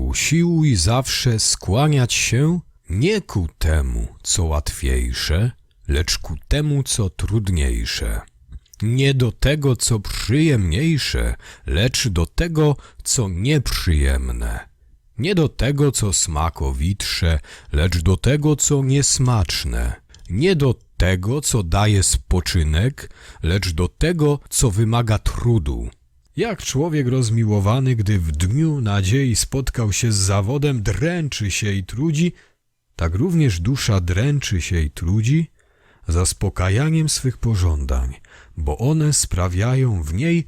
Usiłuj zawsze skłaniać się nie ku temu, co łatwiejsze, lecz ku temu, co trudniejsze. Nie do tego, co przyjemniejsze, lecz do tego, co nieprzyjemne. Nie do tego, co smakowitsze, lecz do tego, co niesmaczne. Nie do tego, co daje spoczynek, lecz do tego, co wymaga trudu. Jak człowiek rozmiłowany, gdy w dniu nadziei spotkał się z zawodem, dręczy się i trudzi, tak również dusza dręczy się i trudzi zaspokajaniem swych pożądań, bo one sprawiają w niej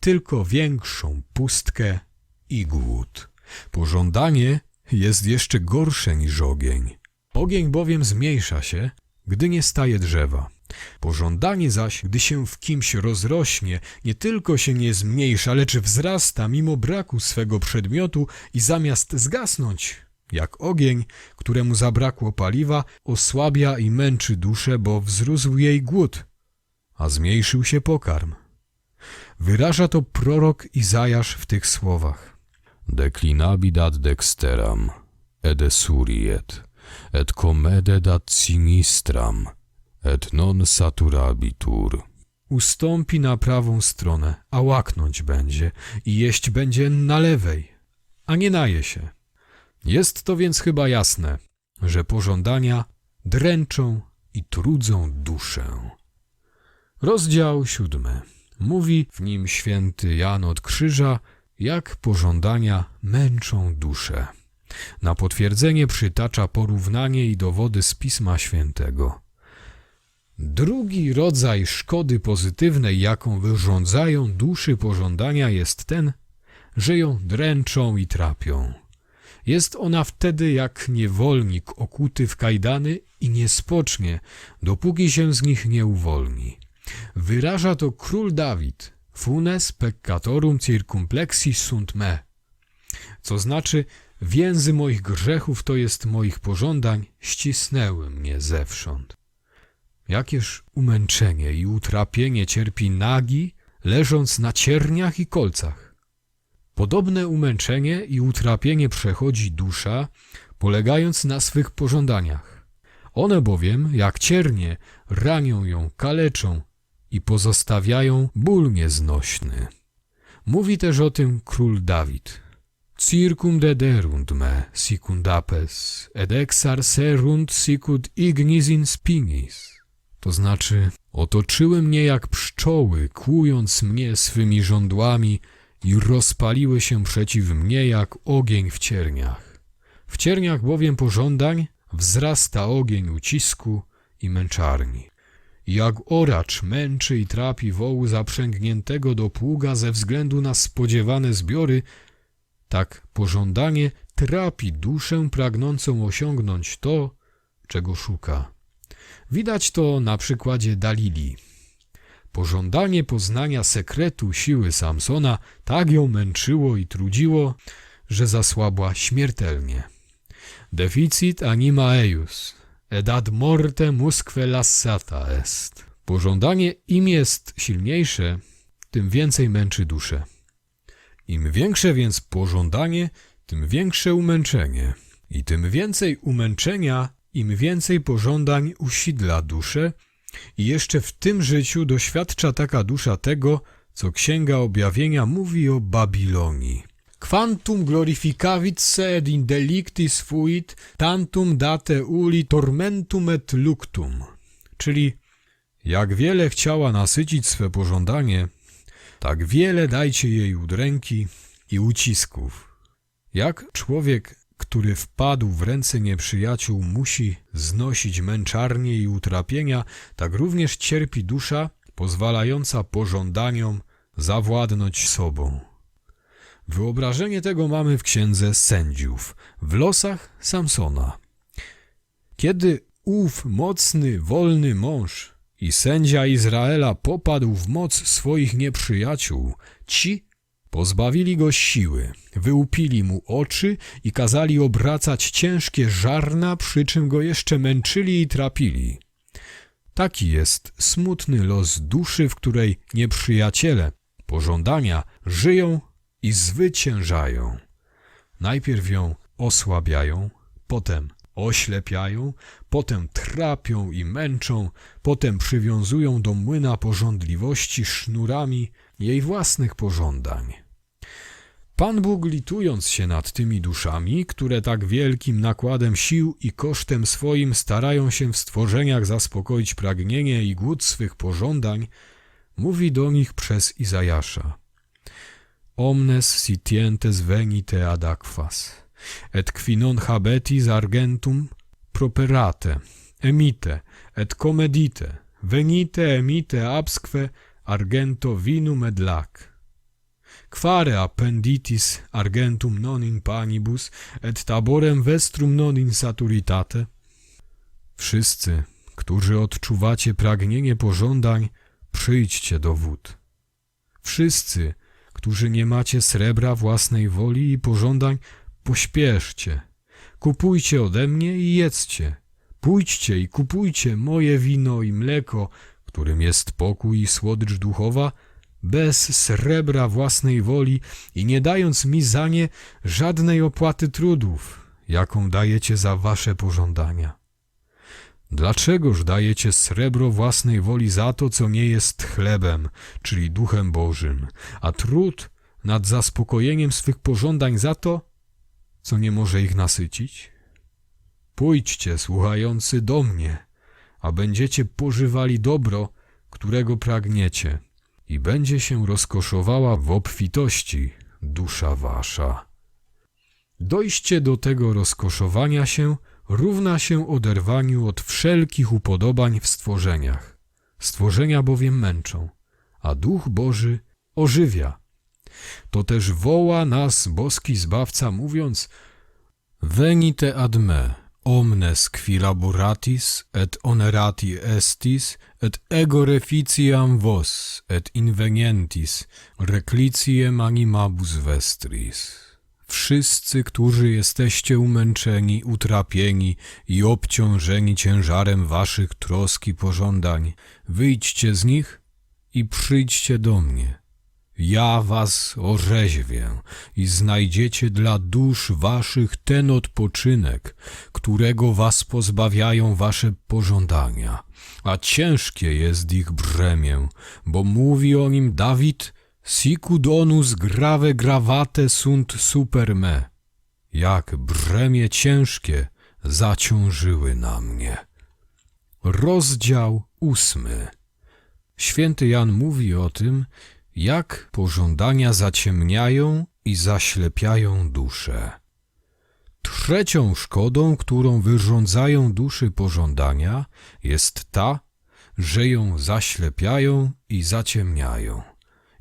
tylko większą pustkę i głód. Pożądanie jest jeszcze gorsze niż ogień. Ogień bowiem zmniejsza się, gdy nie staje drzewa. Pożądanie zaś, gdy się w kimś rozrośnie, nie tylko się nie zmniejsza, lecz wzrasta mimo braku swego przedmiotu i zamiast zgasnąć, jak ogień, któremu zabrakło paliwa, osłabia i męczy duszę, bo wzrósł jej głód, a zmniejszył się pokarm. Wyraża to prorok Izajasz w tych słowach. Declinabit ad dexteram, ed suriet, et comede dat sinistram, et non saturabitur. Ustąpi na prawą stronę, a łaknąć będzie i jeść będzie na lewej, a nie naje się. Jest to więc chyba jasne, że pożądania dręczą i trudzą duszę. Rozdział siódmy. Mówi w nim święty Jan od Krzyża, jak pożądania męczą duszę. Na potwierdzenie przytacza porównanie i dowody z Pisma Świętego. Drugi rodzaj szkody pozytywnej, jaką wyrządzają duszy pożądania, jest ten, że ją dręczą i trapią. Jest ona wtedy jak niewolnik okuty w kajdany i nie spocznie, dopóki się z nich nie uwolni. Wyraża to król Dawid, funes peccatorum circumplexis sunt me, co znaczy więzy moich grzechów, to jest moich pożądań, ścisnęły mnie zewsząd. Jakież umęczenie i utrapienie cierpi nagi, leżąc na cierniach i kolcach. Podobne umęczenie i utrapienie przechodzi dusza, polegając na swych pożądaniach. One bowiem, jak ciernie, ranią ją, kaleczą i pozostawiają ból nieznośny. Mówi też o tym król Dawid. Circum dederunt me sicundapes, ed exarserunt sicut ignis in spinis. To znaczy, otoczyły mnie jak pszczoły, kłując mnie swymi żądłami i rozpaliły się przeciw mnie jak ogień w cierniach. W cierniach bowiem pożądań wzrasta ogień ucisku i męczarni. Jak oracz męczy i trapi wołu zaprzęgniętego do pługa ze względu na spodziewane zbiory, tak pożądanie trapi duszę pragnącą osiągnąć to, czego szuka. Widać to na przykładzie Dalili. Pożądanie poznania sekretu siły Samsona tak ją męczyło i trudziło, że zasłabła śmiertelnie. Deficit anima eius, ed morte musque lassata est. Pożądanie im jest silniejsze, tym więcej męczy duszę. Im większe więc pożądanie, tym większe umęczenie. I tym więcej umęczenia, im więcej pożądań usidla duszę, i jeszcze w tym życiu doświadcza taka dusza tego, co Księga Objawienia mówi o Babilonii. Quantum glorificavit sed in delictis fuit, tantum date uli tormentum et luctum. Czyli jak wiele chciała nasycić swe pożądanie, tak wiele dajcie jej udręki i ucisków. Jak człowiek, który wpadł w ręce nieprzyjaciół, musi znosić męczarnie i utrapienia, tak również cierpi dusza pozwalająca pożądaniom zawładnąć sobą. Wyobrażenie tego mamy w księdze sędziów, w losach Samsona. Kiedy ów mocny, wolny mąż i sędzia Izraela popadł w moc swoich nieprzyjaciół, ci pozbawili go siły, wyłupili mu oczy i kazali obracać ciężkie żarna, przy czym go jeszcze męczyli i trapili. Taki jest smutny los duszy, w której nieprzyjaciele pożądania żyją i zwyciężają. Najpierw ją osłabiają, potem oślepiają, potem trapią i męczą, potem przywiązują do młyna pożądliwości sznurami jej własnych pożądań. Pan Bóg litując się nad tymi duszami, które tak wielkim nakładem sił i kosztem swoim starają się w stworzeniach zaspokoić pragnienie i głód swych pożądań, mówi do nich przez Izajasza. Omnes sitientes venite ad aquas, et qui non habetis argentum properate, emite, et comedite, venite emite absque argento vinum et lac. Quare appenditis argentum non in panibus, et taborem vestrum non in saturitate? Wszyscy, którzy odczuwacie pragnienie pożądań, przyjdźcie do wód. Wszyscy, którzy nie macie srebra własnej woli i pożądań, pośpieszcie. Kupujcie ode mnie i jedzcie. Pójdźcie i kupujcie moje wino i mleko, którym jest pokój i słodycz duchowa, bez srebra własnej woli i nie dając mi za nie żadnej opłaty trudów, jaką dajecie za wasze pożądania. Dlaczegoż dajecie srebro własnej woli za to, co nie jest chlebem, czyli duchem Bożym, a trud nad zaspokojeniem swych pożądań za to, co nie może ich nasycić? Pójdźcie, słuchający, do mnie, a będziecie pożywali dobro, którego pragniecie, i będzie się rozkoszowała w obfitości dusza wasza. Dojście do tego rozkoszowania się równa się oderwaniu od wszelkich upodobań w stworzeniach. Stworzenia bowiem męczą, a Duch Boży ożywia. To też woła nas boski Zbawca, mówiąc Venite ad me, omnes qui laboratis et onerati estis, et ego reficiam vos, et invenientis, recliciem animabus vestris. Wszyscy, którzy jesteście umęczeni, utrapieni i obciążeni ciężarem waszych trosk i pożądań, wyjdźcie z nich i przyjdźcie do mnie. Ja was orzeźwię i znajdziecie dla dusz waszych ten odpoczynek, którego was pozbawiają wasze pożądania. A ciężkie jest ich brzemię, bo mówi o nim Dawid, sicut onus grave gravate sunt super me. Jak brzemię ciężkie zaciążyły na mnie. Rozdział ósmy. Święty Jan mówi o tym, jak pożądania zaciemniają i zaślepiają duszę. Trzecią szkodą, którą wyrządzają duszy pożądania, jest ta, że ją zaślepiają i zaciemniają.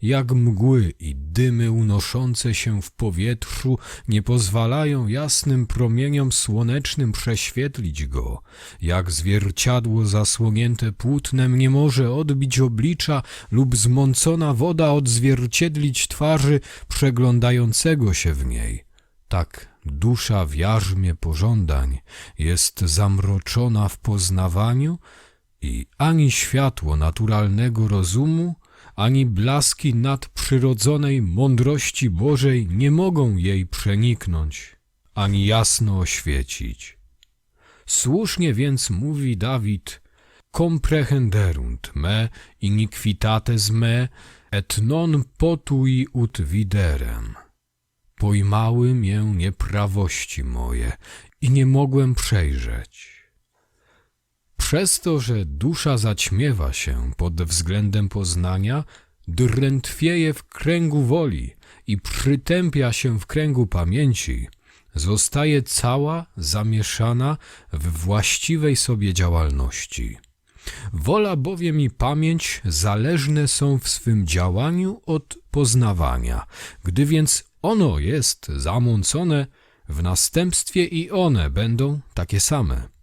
Jak mgły i dymy unoszące się w powietrzu nie pozwalają jasnym promieniom słonecznym prześwietlić go, jak zwierciadło zasłonięte płótnem nie może odbić oblicza lub zmącona woda odzwierciedlić twarzy przeglądającego się w niej. Tak dusza w jarzmie pożądań jest zamroczona w poznawaniu i ani światło naturalnego rozumu, ani blaski nadprzyrodzonej mądrości Bożej nie mogą jej przeniknąć, ani jasno oświecić. Słusznie więc mówi Dawid, comprehenderunt me iniquitates me et non potui ut viderem. Pojmały mię nieprawości moje i nie mogłem przejrzeć. Przez to, że dusza zaćmiewa się pod względem poznania, drętwieje w kręgu woli i przytępia się w kręgu pamięci, zostaje cała zamieszana w właściwej sobie działalności. Wola bowiem i pamięć zależne są w swym działaniu od poznawania. Gdy więc ono jest zamącone, w następstwie i one będą takie same.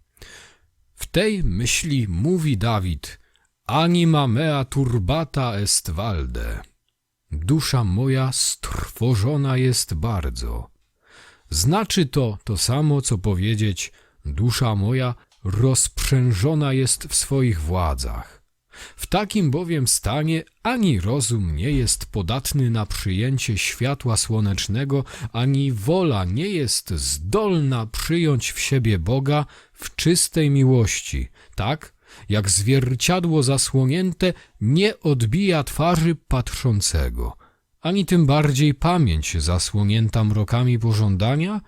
W tej myśli mówi Dawid: Anima mea turbata est valde. Dusza moja strwożona jest bardzo. Znaczy to to samo, co powiedzieć: Dusza moja rozprzężona jest w swoich władzach. W takim bowiem stanie ani rozum nie jest podatny na przyjęcie światła słonecznego, ani wola nie jest zdolna przyjąć w siebie Boga w czystej miłości, tak jak zwierciadło zasłonięte nie odbija twarzy patrzącego, ani tym bardziej pamięć zasłonięta mrokami pożądania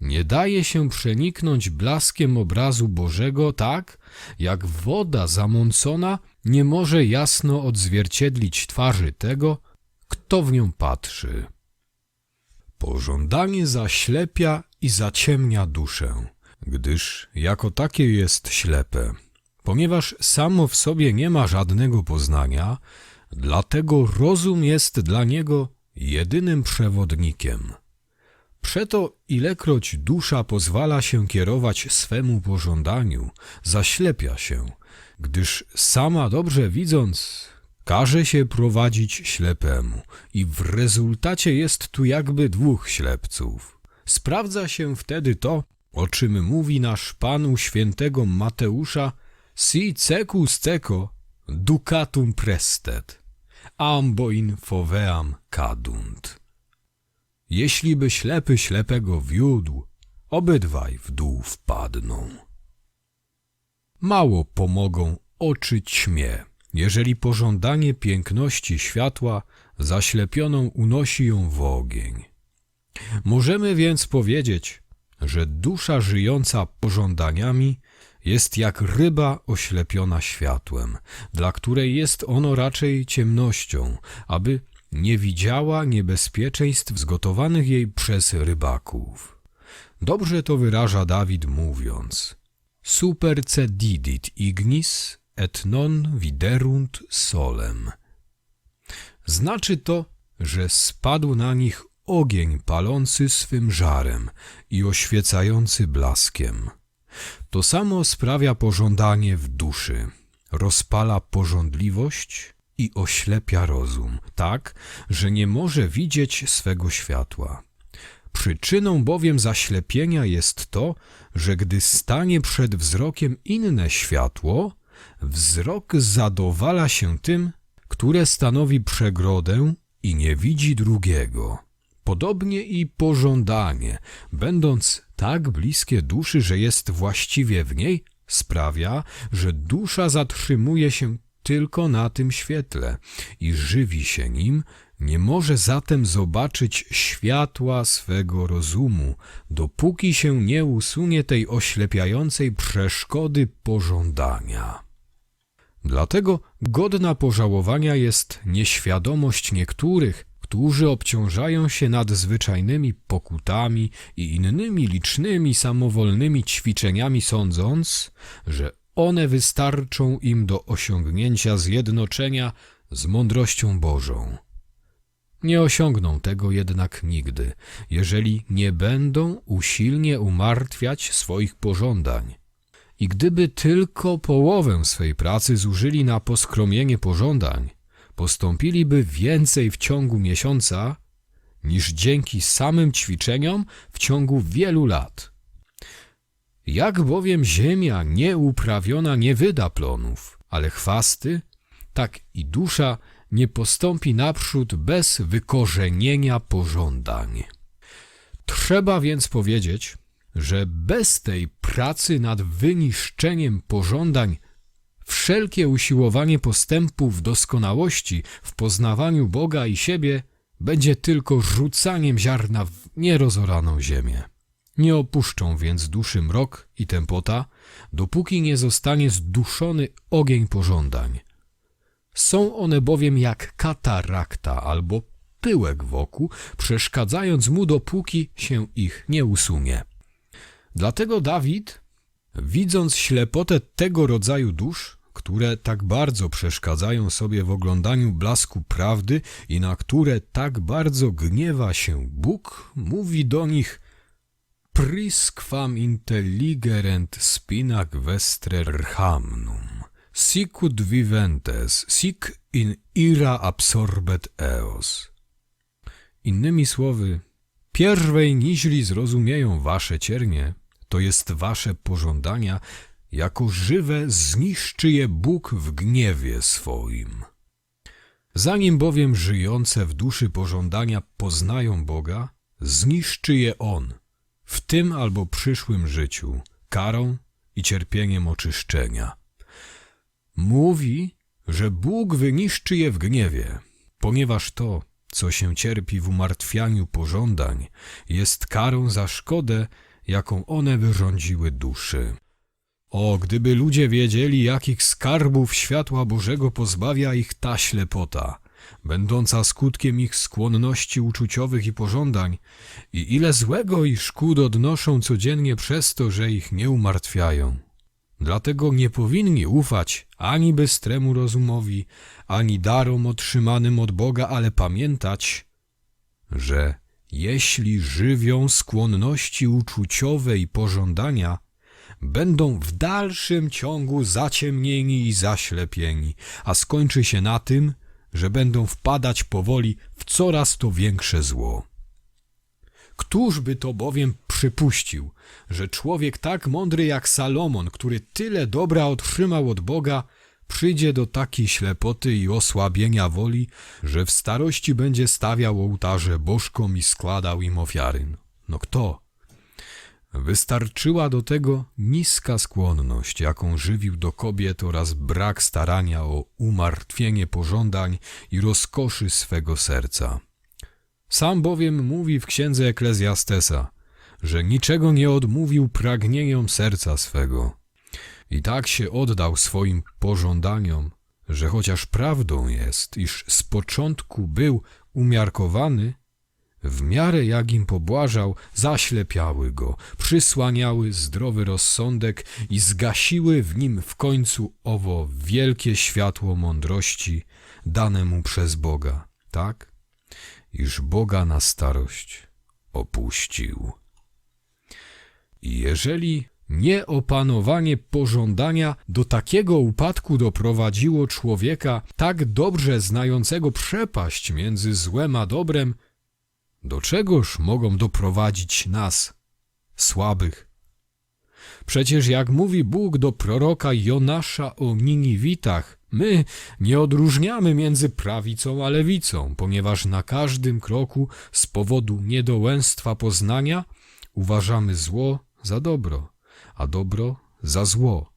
nie daje się przeniknąć blaskiem obrazu Bożego tak, jak woda zamącona nie może jasno odzwierciedlić twarzy tego, kto w nią patrzy. Pożądanie zaślepia i zaciemnia duszę, gdyż jako takie jest ślepe. Ponieważ samo w sobie nie ma żadnego poznania, dlatego rozum jest dla niego jedynym przewodnikiem. Przeto ilekroć dusza pozwala się kierować swemu pożądaniu, zaślepia się, gdyż sama dobrze widząc, każe się prowadzić ślepemu i w rezultacie jest tu jakby dwóch ślepców. Sprawdza się wtedy to, o czym mówi nasz Pan u świętego Mateusza si cecus ceco ducatum prestet, ambo in foveam cadunt. Jeśli by ślepy ślepego wiódł, obydwaj w dół wpadną. Mało pomogą oczy ćmie, jeżeli pożądanie piękności światła zaślepioną unosi ją w ogień. Możemy więc powiedzieć, że dusza żyjąca pożądaniami jest jak ryba oślepiona światłem, dla której jest ono raczej ciemnością, aby nie widziała niebezpieczeństw zgotowanych jej przez rybaków. Dobrze to wyraża Dawid mówiąc Super cedidit ignis et non viderunt solem. Znaczy to, że spadł na nich ogień palący swym żarem i oświecający blaskiem. To samo sprawia pożądanie w duszy, rozpala pożądliwość i oślepia rozum, tak, że nie może widzieć swego światła. Przyczyną bowiem zaślepienia jest to, że gdy stanie przed wzrokiem inne światło, wzrok zadowala się tym, które stanowi przegrodę i nie widzi drugiego. Podobnie i pożądanie, będąc tak bliskie duszy, że jest właściwie w niej, sprawia, że dusza zatrzymuje się tylko na tym świetle i żywi się nim, nie może zatem zobaczyć światła swego rozumu, dopóki się nie usunie tej oślepiającej przeszkody pożądania. Dlatego godna pożałowania jest nieświadomość niektórych, którzy obciążają się nadzwyczajnymi pokutami i innymi licznymi samowolnymi ćwiczeniami, sądząc, że one wystarczą im do osiągnięcia zjednoczenia z mądrością Bożą. Nie osiągną tego jednak nigdy, jeżeli nie będą usilnie umartwiać swoich pożądań. I gdyby tylko połowę swej pracy zużyli na poskromienie pożądań, postąpiliby więcej w ciągu miesiąca, niż dzięki samym ćwiczeniom w ciągu wielu lat. Jak bowiem ziemia nieuprawiona nie wyda plonów, ale chwasty, tak i dusza nie postąpi naprzód bez wykorzenienia pożądań. Trzeba więc powiedzieć, że bez tej pracy nad wyniszczeniem pożądań wszelkie usiłowanie postępu w doskonałości, w poznawaniu Boga i siebie będzie tylko rzucaniem ziarna w nierozoraną ziemię. Nie opuszczą więc duszy mrok i tempota, dopóki nie zostanie zduszony ogień pożądań. Są one bowiem jak katarakta albo pyłek wokół, przeszkadzając mu, dopóki się ich nie usunie. Dlatego Dawid, widząc ślepotę tego rodzaju dusz, które tak bardzo przeszkadzają sobie w oglądaniu blasku prawdy i na które tak bardzo gniewa się Bóg, mówi do nich Prisquam intelligerent spinac vestre rhamnum, sicut viventes, sic in ira absorbet eos. Innymi słowy, pierwej niźli zrozumieją wasze ciernie, to jest wasze pożądania, jako żywe zniszczy je Bóg w gniewie swoim. Zanim bowiem żyjące w duszy pożądania poznają Boga, zniszczy je On w tym albo przyszłym życiu, karą i cierpieniem oczyszczenia. Mówi, że Bóg wyniszczy je w gniewie, ponieważ to, co się cierpi w umartwianiu pożądań, jest karą za szkodę, jaką one wyrządziły duszy. O, gdyby ludzie wiedzieli, jakich skarbów światła Bożego pozbawia ich ta ślepota, będąca skutkiem ich skłonności uczuciowych i pożądań, i ile złego i szkód odnoszą codziennie przez to, że ich nie umartwiają. Dlatego nie powinni ufać ani bystremu rozumowi, ani darom otrzymanym od Boga, ale pamiętać, że jeśli żywią skłonności uczuciowe i pożądania, będą w dalszym ciągu zaciemnieni i zaślepieni, a skończy się na tym, że będą wpadać powoli w coraz to większe zło. Któż by to bowiem przypuścił, że człowiek tak mądry jak Salomon, który tyle dobra otrzymał od Boga, przyjdzie do takiej ślepoty i osłabienia woli, że w starości będzie stawiał ołtarze bożkom i składał im ofiary? No kto? Wystarczyła do tego niska skłonność, jaką żywił do kobiet oraz brak starania o umartwienie pożądań i rozkoszy swego serca. Sam bowiem mówi w księdze Eklezjastesa, że niczego nie odmówił pragnieniom serca swego. I tak się oddał swoim pożądaniom, że chociaż prawdą jest, iż z początku był umiarkowany, w miarę jak im pobłażał, zaślepiały go, przysłaniały zdrowy rozsądek i zgasiły w nim w końcu owo wielkie światło mądrości dane mu przez Boga, tak, iż Boga na starość opuścił. I jeżeli nieopanowanie pożądania do takiego upadku doprowadziło człowieka tak dobrze znającego przepaść między złem a dobrem, do czegoż mogą doprowadzić nas, słabych? Przecież jak mówi Bóg do proroka Jonasza o Niniwitach, my nie odróżniamy między prawicą a lewicą, ponieważ na każdym kroku z powodu niedołęstwa poznania uważamy zło za dobro, a dobro za zło.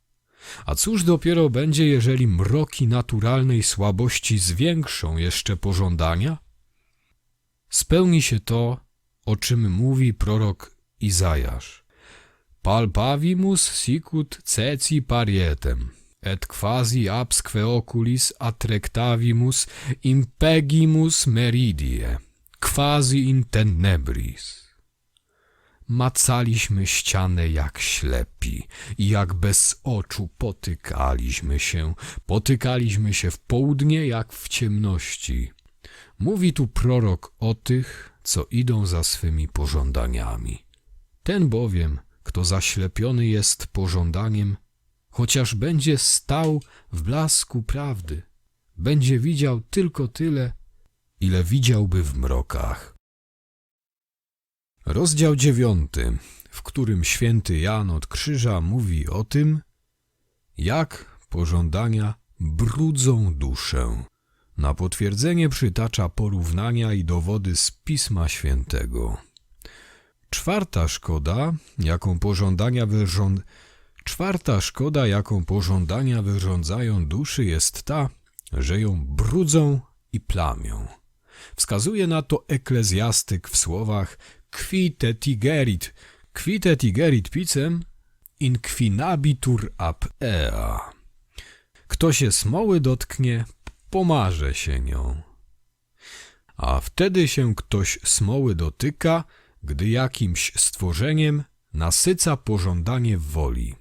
A cóż dopiero będzie, jeżeli mroki naturalnej słabości zwiększą jeszcze pożądania? spełni się to, o czym mówi prorok Izajasz. Palpavimus sicut ceci parietem, et quasi absque oculis atrectavimus impegimus meridie, quasi in tenebris. Macaliśmy ścianę jak ślepi i jak bez oczu potykaliśmy się, potykaliśmy się w południe jak w ciemności. Mówi tu prorok o tych, co idą za swymi pożądaniami. Ten bowiem, kto zaślepiony jest pożądaniem, chociaż będzie stał w blasku prawdy, będzie widział tylko tyle, ile widziałby w mrokach. Rozdział dziewiąty, w którym święty Jan od Krzyża mówi o tym, jak pożądania brudzą duszę. Na potwierdzenie przytacza porównania i dowody z Pisma Świętego. Czwarta szkoda, jaką pożądania wyrząd... Czwarta szkoda, jaką pożądania wyrządzają duszy, jest ta, że ją brudzą i plamią. Wskazuje na to eklezjastyk w słowach quite tigerit, quite tigerit picem, inquinabitur ab ea. Kto się smoły dotknie, pomarze się nią. A wtedy się ktoś smoły dotyka, gdy jakimś stworzeniem nasyca pożądanie woli.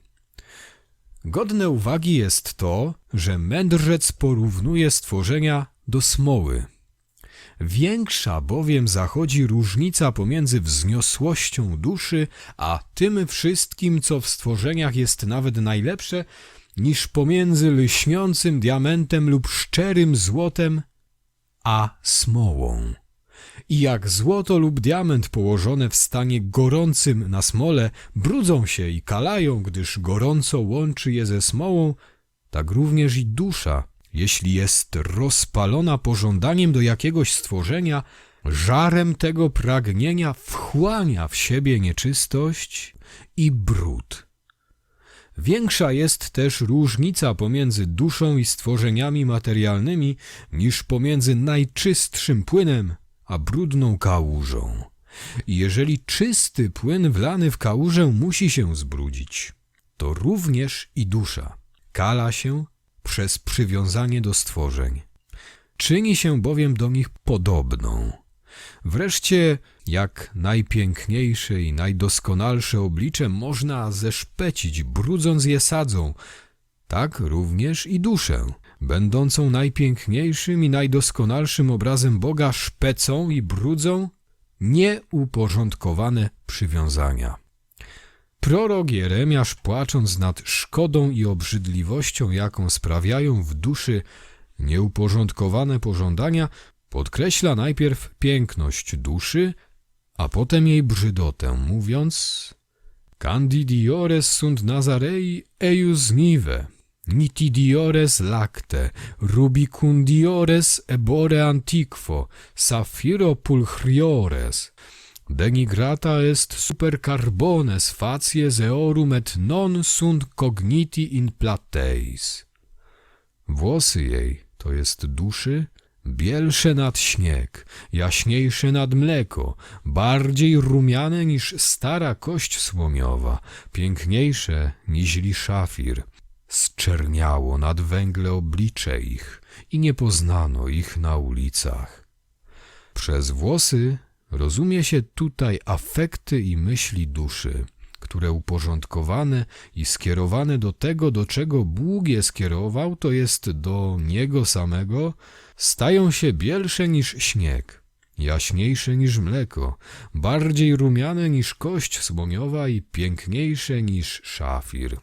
Godne uwagi jest to, że mędrzec porównuje stworzenia do smoły. Większa bowiem zachodzi różnica pomiędzy wzniosłością duszy, a tym wszystkim, co w stworzeniach jest nawet najlepsze, niż pomiędzy lśniącym diamentem lub szczerym złotem a smołą. i jak złoto lub diament położone w stanie gorącym na smole brudzą się i kalają, gdyż gorąco łączy je ze smołą, tak również i dusza, jeśli jest rozpalona pożądaniem do jakiegoś stworzenia, żarem tego pragnienia wchłania w siebie nieczystość i brud. Większa jest też różnica pomiędzy duszą i stworzeniami materialnymi niż pomiędzy najczystszym płynem a brudną kałużą. Jeżeli czysty płyn wlany w kałużę musi się zbrudzić, to również i dusza kala się przez przywiązanie do stworzeń. Czyni się bowiem do nich podobną. Wreszcie, jak najpiękniejsze i najdoskonalsze oblicze można zeszpecić, brudząc je sadzą, tak również i duszę, będącą najpiękniejszym i najdoskonalszym obrazem Boga, szpecą i brudzą nieuporządkowane przywiązania. Prorok Jeremiasz, płacząc nad szkodą i obrzydliwością, jaką sprawiają w duszy nieuporządkowane pożądania, podkreśla najpierw piękność duszy, a potem jej brzydotę, mówiąc Candidiores sunt Nazarei eius nive, nitidiores lacte, rubicundiores ebore antiquo, saphiro pulchriores, denigrata est super carbones facie zeorum et non sunt cogniti in plateis. Włosy jej, to jest duszy, bielsze nad śnieg, jaśniejsze nad mleko, bardziej rumiane niż stara kość słomiowa, piękniejsze niźli szafir. Zczerniało nad węgle oblicze ich i nie poznano ich na ulicach. Przez włosy rozumie się tutaj afekty i myśli duszy, które uporządkowane i skierowane do tego, do czego Bóg je skierował, to jest do Niego samego, stają się bielsze niż śnieg, jaśniejsze niż mleko, bardziej rumiane niż kość słoniowa i piękniejsze niż szafir.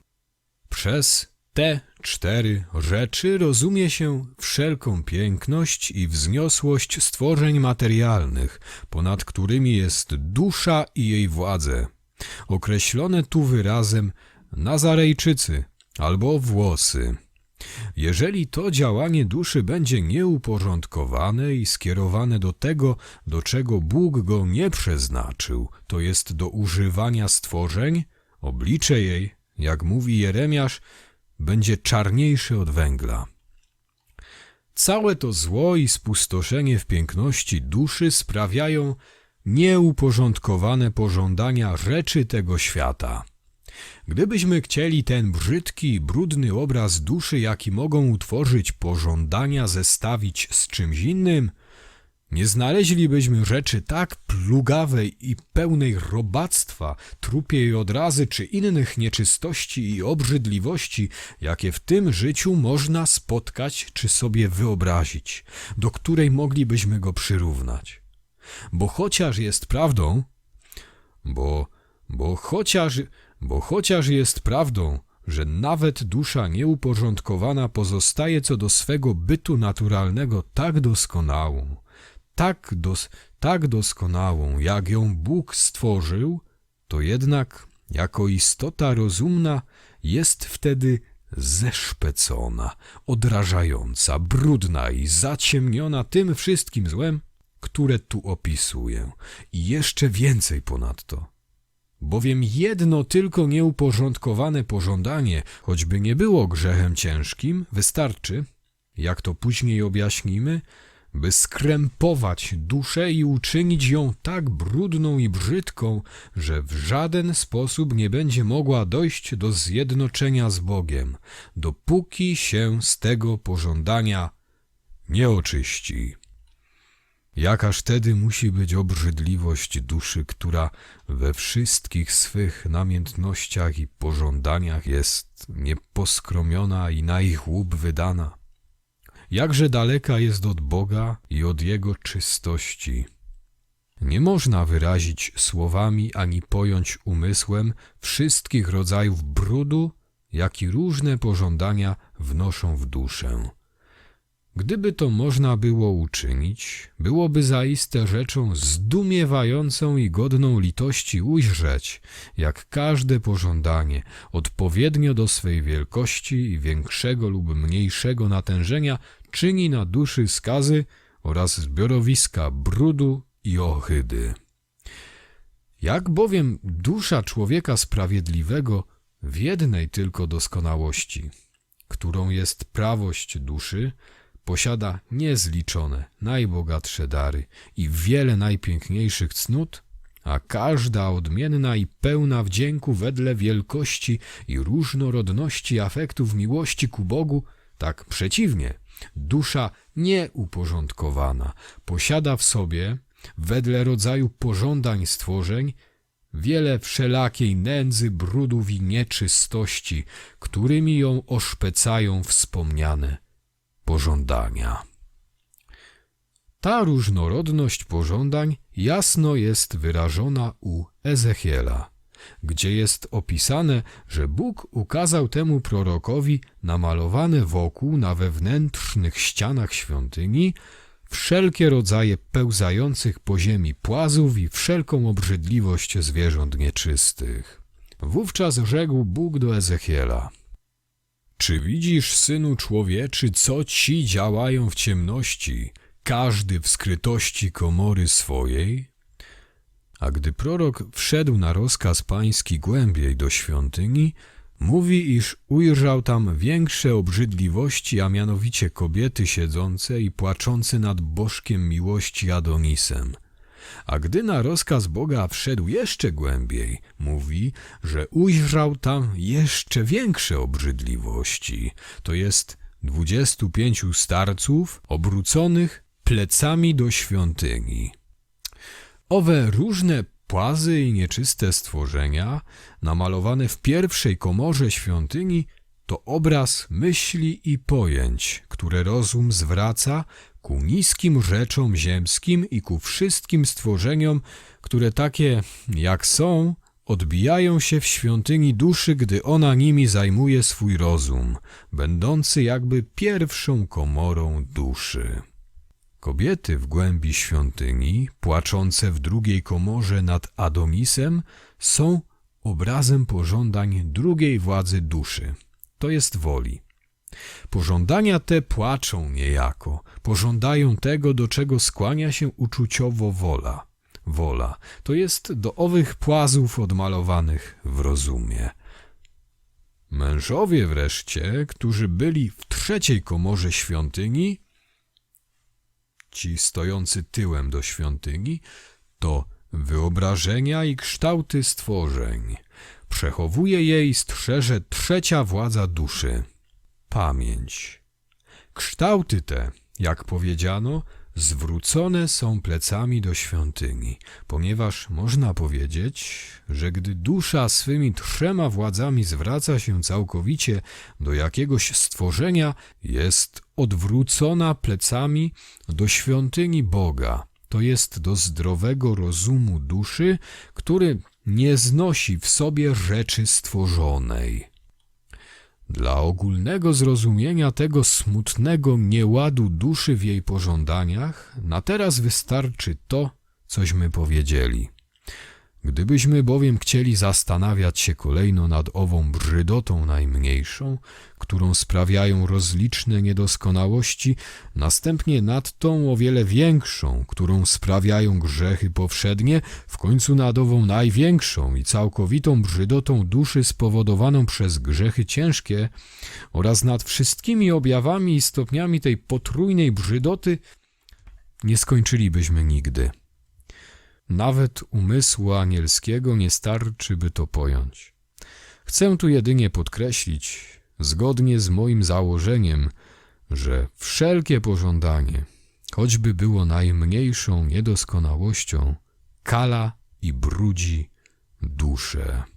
Przez te cztery rzeczy rozumie się wszelką piękność i wzniosłość stworzeń materialnych, ponad którymi jest dusza i jej władze. Określone tu wyrazem Nazarejczycy albo włosy. Jeżeli to działanie duszy będzie nieuporządkowane i skierowane do tego, do czego Bóg go nie przeznaczył, to jest do używania stworzeń, oblicze jej, jak mówi Jeremiasz, będzie czarniejsze od węgla. Całe to zło i spustoszenie w piękności duszy sprawiają nieuporządkowane pożądania rzeczy tego świata. Gdybyśmy chcieli ten brzydki brudny obraz duszy, jaki mogą utworzyć pożądania, zestawić z czymś innym, nie znaleźlibyśmy rzeczy tak plugawej i pełnej robactwa, trupiej odrazy czy innych nieczystości i obrzydliwości, jakie w tym życiu można spotkać czy sobie wyobrazić, do której moglibyśmy go przyrównać. Bo chociaż jest prawdą, bo, bo chociaż, bo chociaż jest prawdą, że nawet dusza nieuporządkowana pozostaje co do swego bytu naturalnego tak doskonałą, tak, dos, tak doskonałą, jak ją Bóg stworzył, to jednak jako istota rozumna jest wtedy zeszpecona, odrażająca, brudna i zaciemniona tym wszystkim złem, które tu opisuję, i jeszcze więcej ponadto. Bowiem jedno tylko nieuporządkowane pożądanie, choćby nie było grzechem ciężkim, wystarczy, jak to później objaśnimy, by skrępować duszę i uczynić ją tak brudną i brzydką, że w żaden sposób nie będzie mogła dojść do zjednoczenia z Bogiem, dopóki się z tego pożądania nie oczyści. Jakaż tedy musi być obrzydliwość duszy, która we wszystkich swych namiętnościach i pożądaniach jest nieposkromiona i na ich łup wydana. Jakże daleka jest od Boga i od Jego czystości. Nie można wyrazić słowami ani pojąć umysłem wszystkich rodzajów brudu, jaki różne pożądania wnoszą w duszę. Gdyby to można było uczynić, byłoby zaiste rzeczą zdumiewającą i godną litości ujrzeć, jak każde pożądanie, odpowiednio do swej wielkości i większego lub mniejszego natężenia, czyni na duszy skazy oraz zbiorowiska brudu i ohydy. Jak bowiem dusza człowieka sprawiedliwego w jednej tylko doskonałości, którą jest prawość duszy, posiada niezliczone, najbogatsze dary i wiele najpiękniejszych cnót, a każda odmienna i pełna wdzięku wedle wielkości i różnorodności afektów miłości ku Bogu, tak przeciwnie, dusza nieuporządkowana posiada w sobie, wedle rodzaju pożądań stworzeń, wiele wszelakiej nędzy, brudów i nieczystości, którymi ją oszpecają wspomniane pożądania. Ta różnorodność pożądań jasno jest wyrażona u Ezechiela, gdzie jest opisane, że Bóg ukazał temu prorokowi namalowane wokół na wewnętrznych ścianach świątyni wszelkie rodzaje pełzających po ziemi płazów i wszelką obrzydliwość zwierząt nieczystych. Wówczas rzekł Bóg do Ezechiela – czy widzisz, synu człowieczy, co ci działają w ciemności, każdy w skrytości komory swojej? A gdy prorok wszedł na rozkaz pański głębiej do świątyni, mówi, iż ujrzał tam większe obrzydliwości, a mianowicie kobiety siedzące i płaczące nad bożkiem miłości Adonisem – a gdy na rozkaz Boga wszedł jeszcze głębiej, mówi, że ujrzał tam jeszcze większe obrzydliwości, to jest dwudziestu pięciu starców obróconych plecami do świątyni. Owe różne płazy i nieczyste stworzenia, namalowane w pierwszej komorze świątyni, to obraz myśli i pojęć, które rozum zwraca ku niskim rzeczom ziemskim i ku wszystkim stworzeniom, które takie jak są, odbijają się w świątyni duszy, gdy ona nimi zajmuje swój rozum, będący jakby pierwszą komorą duszy. Kobiety w głębi świątyni, płaczące w drugiej komorze nad Adonisem, są obrazem pożądań drugiej władzy duszy, to jest woli. Pożądania te płaczą niejako, pożądają tego, do czego skłania się uczuciowo wola. Wola to jest do owych płazów odmalowanych w rozumie. Mężowie wreszcie, którzy byli w trzeciej komorze świątyni, ci stojący tyłem do świątyni, to wyobrażenia i kształty stworzeń. Przechowuje je i strzeże trzecia władza duszy pamięć. Kształty te, jak powiedziano, zwrócone są plecami do świątyni, ponieważ można powiedzieć, że gdy dusza swymi trzema władzami zwraca się całkowicie do jakiegoś stworzenia, jest odwrócona plecami do świątyni Boga, to jest do zdrowego rozumu duszy, który nie znosi w sobie rzeczy stworzonej. Dla ogólnego zrozumienia tego smutnego nieładu duszy w jej pożądaniach, na teraz wystarczy to, cośmy powiedzieli. Gdybyśmy bowiem chcieli zastanawiać się kolejno nad ową brzydotą najmniejszą, którą sprawiają rozliczne niedoskonałości, następnie nad tą o wiele większą, którą sprawiają grzechy powszednie, w końcu nad ową największą i całkowitą brzydotą duszy spowodowaną przez grzechy ciężkie oraz nad wszystkimi objawami i stopniami tej potrójnej brzydoty, nie skończylibyśmy nigdy. Nawet umysłu anielskiego nie starczy, by to pojąć. Chcę tu jedynie podkreślić, zgodnie z moim założeniem, że wszelkie pożądanie, choćby było najmniejszą niedoskonałością, kala i brudzi duszę.